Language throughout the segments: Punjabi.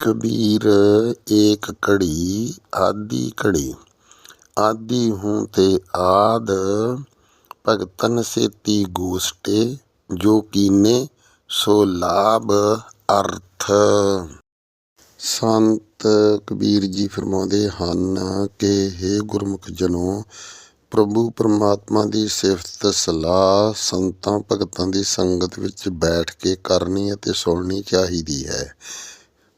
ਕਬੀਰ ਏਕ ਘੜੀ, ਆਦਿ ਘੜੀ। ਆਦਿ ਹੂੰ ਤੇ ਆਦ, ਭਗਤਨ ਸੇਤੀ ਗੋਸ਼ਟੇ, ਜੋ ਕੀਨੇ ਸੋ ਲਾਭ ਅਰਥ। ਸੰਤ ਕਬੀਰ ਜੀ ਫਰਮਾਉਂਦੇ ਹਨ ਕਿ ਹੇ ਗੁਰਮੁਖ ਜਨੋ, ਪ੍ਰਭੂ ਪਰਮਾਤਮਾ ਦੀ ਸਿਫਤ ਸਲਾਹ ਸੰਤਾਂ ਭਗਤਾਂ ਦੀ ਸੰਗਤ ਵਿੱਚ ਬੈਠ ਕੇ ਕਰਨੀ ਅਤੇ ਸੁਣਨੀ ਚਾਹੀਦੀ ਹੈ।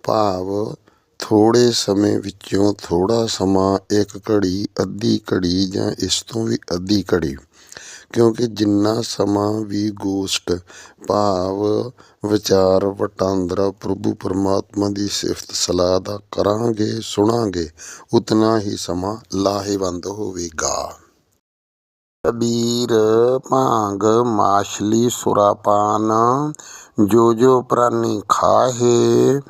ਭਾਵ ਥੋੜ੍ਹੇ ਸਮੇਂ ਵਿੱਚੋਂ ਥੋੜ੍ਹਾ ਸਮਾਂ ਇੱਕ ਘੜੀ, ਅੱਧੀ ਘੜੀ ਜਾਂ ਇਸ ਤੋਂ ਵੀ ਅੱਧੀ ਘੜੀ। ਕਿਉਂਕਿ ਜਿੰਨਾ ਸਮਾਂ ਵੀ ਗੋਸ਼ਟ, ਭਾਵ, ਵਿਚਾਰ, ਵਟਾਂਦਰਾ ਪ੍ਰਭੂ ਪਰਮਾਤਮਾ ਦੀ ਸਿਫਤ ਸਲਾਹ ਦਾ ਕਰਾਂਗੇ, ਸੁਣਾਂਗੇ, ਉਤਨਾ ਹੀ ਸਮਾਂ ਲਾਹੇਵੰਦ ਹੋਵੇਗਾ। ਕਬੀਰ ਭਾਂਗ ਮਾਛਲੀ ਸੁਰਾਪਾਨ ਜੋ ਜੋ ਪ੍ਰਾਨੀ ਖਾਹੇ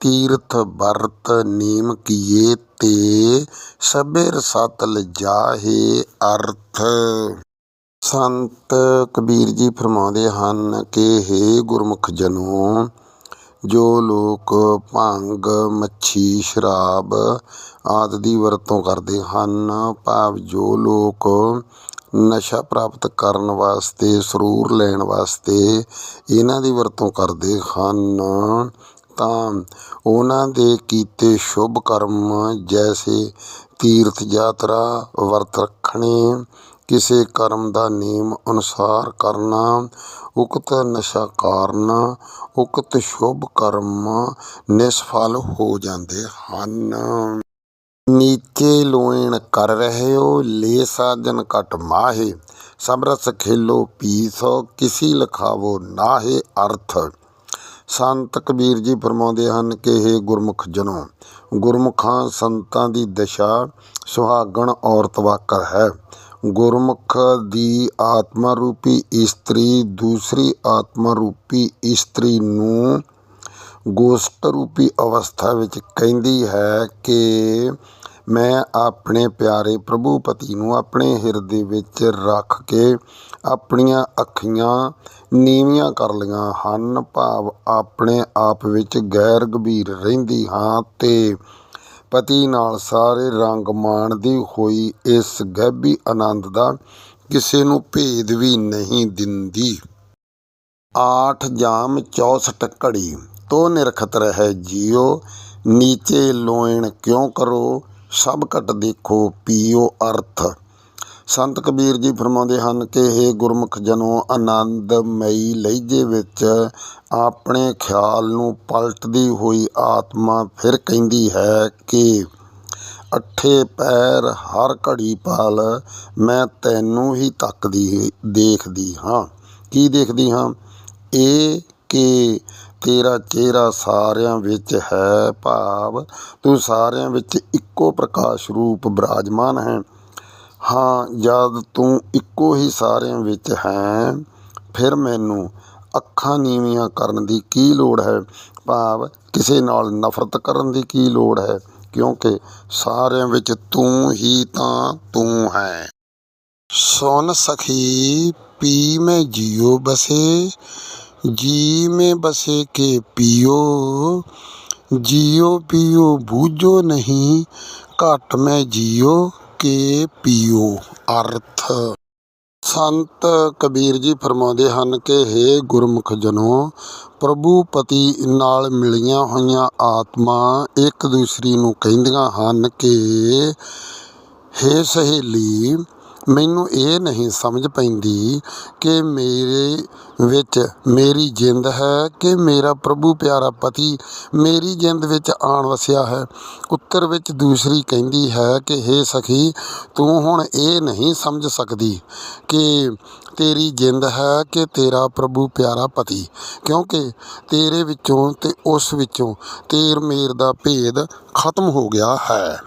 ਤੀਰਥ ਵਰਤ ਨੇਮ ਕੀਏ ਤੇ ਸਬੇਰ ਰਸਤ ਜਾਹੇ ਅਰਥ। ਸੰਤ ਕਬੀਰ ਜੀ ਫਰਮਾਉਂਦੇ ਹਨ ਕਿ, ਹੇ ਗੁਰਮੁਖ ਜਨੋ, ਜੋ ਲੋਕ ਭੰਗ, ਮੱਛੀ, ਸ਼ਰਾਬ ਆਦਿ ਦੀ ਵਰਤੋਂ ਕਰਦੇ ਹਨ, ਭਾਵ ਜੋ ਲੋਕ ਨਸ਼ਾ ਪ੍ਰਾਪਤ ਕਰਨ ਵਾਸਤੇ, ਸਰੂਰ ਲੈਣ ਵਾਸਤੇ ਇਹਨਾਂ ਦੀ ਵਰਤੋਂ ਕਰਦੇ ਹਨ ਤਾਂ ਉਹਨਾਂ ਦੇ ਕੀਤੇ ਸ਼ੁਭ ਕਰਮ ਜੈਸੇ ਤੀਰਥ ਯਾਤਰਾ ਵਰਤ ਰੱਖਣੇ, ਕਿਸੇ ਕਰਮ ਦਾ ਨਿਯਮ ਅਨੁਸਾਰ ਕਰਨਾ, ਉਕਤ ਨਸ਼ਾ ਕਾਰਨ, ਉਕਤ ਸ਼ੁਭ ਕਰਮ ਨਿਸਫਲ ਹੋ ਜਾਂਦੇ ਹਨ। ਨੀਚੇ ਲੋਇਣ ਕਰ ਰਹੇ ਹੋ ਲੈ ਸਾਜਨ ਘਟ ਮਾਹੇ ਸਭ ਖੇਲੋ ਪੀਸੋ, ਕਿਸੀ ਲਖਾਵੋ ਨਾਹੇ ਅਰਥ। ਸੰਤ ਕਬੀਰ ਜੀ ਫਰਮਾਉਂਦੇ ਹਨ ਕਿ ਇਹ ਗੁਰਮੁਖ ਜਨੋ, ਗੁਰਮੁਖਾਂ ਸੰਤਾਂ ਦੀ ਦਸ਼ਾ ਸੁਹਾਗਣ ਔਰਤ ਵਾਕਰ ਹੈ। ਗੁਰਮੁਖ ਦੀ ਆਤਮਾ ਰੂਪੀ ਇਸਤਰੀ, ਦੂਸਰੀ ਆਤਮਾ ਰੂਪੀ ਇਸਤਰੀ ਨੂੰ ਗੋਸ਼ਟ ਰੂਪੀ ਅਵਸਥਾ ਵਿੱਚ ਕਹਿੰਦੀ ਹੈ ਕਿ ਮੈਂ ਆਪਣੇ ਪਿਆਰੇ ਪ੍ਰਭੂ ਪਤੀ ਨੂੰ ਆਪਣੇ ਹਿਰਦੇ ਵਿੱਚ ਰੱਖ ਕੇ ਆਪਣੀਆਂ ਅੱਖੀਆਂ ਨੀਵੀਆਂ ਕਰ ਲਈਆਂ ਹਨ। ਭਾਵ ਆਪਣੇ ਆਪ ਵਿੱਚ ਗੈਰ ਗੰਭੀਰ ਰਹਿੰਦੀ ਹਾਂ ਤੇ ਪਤੀ ਨਾਲ ਸਾਰੇ ਰੰਗ ਮਾਣਦੀ ਹੋਈ ਇਸ ਗੈਬੀ ਆਨੰਦ ਦਾ ਕਿਸੇ ਨੂੰ ਭੇਦ ਵੀ ਨਹੀਂ ਦਿੰਦੀ। ਆਠ ਜਾਮ 64 ਘੜੀ, ਤੋ ਨਿਰਖਤ ਰਹਿ ਜੀਓ, ਨੀਚੇ ਲੋਇਣ ਕਿਉਂ ਕਰੋ? ਸਭ ਘਟ ਦੇਖੋ, ਪੀਓ ਅਰਥ। ਸੰਤ ਕਬੀਰ ਜੀ ਫਰਮਾਉਂਦੇ ਹਨ ਕਿ ਇਹ ਗੁਰਮੁਖ ਜਨੋ, ਆਨੰਦਮਈ ਲਹਿਜੇ ਵਿੱਚ ਆਪਣੇ ਖਿਆਲ ਨੂੰ ਪਲਟਦੀ ਹੋਈ ਆਤਮਾ ਫਿਰ ਕਹਿੰਦੀ ਹੈ ਕਿ, ਅੱਠੇ ਪੈਰ ਹਰ ਘੜੀ ਪਾਲ, ਮੈਂ ਤੈਨੂੰ ਹੀ ਤੱਕਦੀ, ਦੇਖਦੀ ਹਾਂ। ਕੀ ਦੇਖਦੀ ਹਾਂ? ਇਹ ਕਿ ਤੇਰਾ ਚਿਹਰਾ ਸਾਰਿਆਂ ਵਿੱਚ ਹੈ ਭਾਵ, ਤੂੰ ਸਾਰਿਆਂ ਵਿੱਚ ਇੱਕੋ ਪ੍ਰਕਾਸ਼ ਰੂਪ ਬਿਰਾਜਮਾਨ ਹੈ। ਹਾਂ, ਜਦ ਤੂੰ ਇੱਕੋ ਹੀ ਸਾਰਿਆਂ ਵਿੱਚ ਹੈ, ਫਿਰ ਮੈਨੂੰ ਅੱਖਾਂ ਨੀਵੀਆਂ ਕਰਨ ਦੀ ਕੀ ਲੋੜ ਹੈ? ਭਾਵ, ਕਿਸੇ ਨਾਲ ਨਫ਼ਰਤ ਕਰਨ ਦੀ ਕੀ ਲੋੜ ਹੈ? ਕਿਉਂਕਿ ਸਾਰਿਆਂ ਵਿੱਚ ਤੂੰ ਹੀ ਤਾਂ ਤੂੰ ਹੈ। ਸੁਨ ਸਖੀ, ਪੀ ਮੈਂ ਜੀਉ ਬਸੇ ਜੀ ਮੈਂ ਬਸੇ ਕੇ ਪੀਓ ਜੀਉ ਪੀਓ ਬੂਝੋ ਨਹੀਂ, ਘਟ ਮੈਂ ਜੀਓ ਕੇ ਪੀਓ। ਅਰਥ। ਸੰਤ ਕਬੀਰ ਜੀ ਫਰਮਾਉਂਦੇ ਹਨ ਕਿ, ਹੇ ਗੁਰਮੁਖ ਜਨੋ, ਪ੍ਰਭੂ ਪਤੀ ਨਾਲ ਮਿਲੀਆਂ ਹੋਈਆਂ ਆਤਮਾ ਇੱਕ ਦੂਸਰੀ ਨੂੰ ਕਹਿੰਦੀਆਂ ਹਨ ਕਿ, ਹੇ ਸਹੇਲੀ ਮੈਨੂੰ ਇਹ ਨਹੀਂ ਸਮਝ ਪੈਂਦੀ ਕਿ ਮੇਰੇ ਵਿੱਚ ਮੇਰੀ ਜਿੰਦ ਹੈ ਕਿ ਮੇਰਾ ਪ੍ਰਭੂ ਪਿਆਰਾ ਪਤੀ ਮੇਰੀ ਜਿੰਦ ਵਿੱਚ ਆਣ ਵਸਿਆ ਹੈ। ਉੱਤਰ ਵਿੱਚ ਦੂਸਰੀ ਕਹਿੰਦੀ ਹੈ ਕਿ, ਹੇ ਸਖੀ, ਤੂੰ ਹੁਣ ਇਹ ਨਹੀਂ ਸਮਝ ਸਕਦੀ ਕਿ ਤੇਰੀ ਜਿੰਦ ਹੈ ਕਿ ਤੇਰਾ ਪ੍ਰਭੂ ਪਿਆਰਾ ਪਤੀ, ਕਿਉਂਕਿ ਤੇਰੇ ਵਿੱਚੋਂ ਤੇ ਉਸ ਵਿੱਚੋਂ ਤੇਰ ਮੇਰ ਦਾ ਭੇਦ ਖਤਮ ਹੋ ਗਿਆ ਹੈ।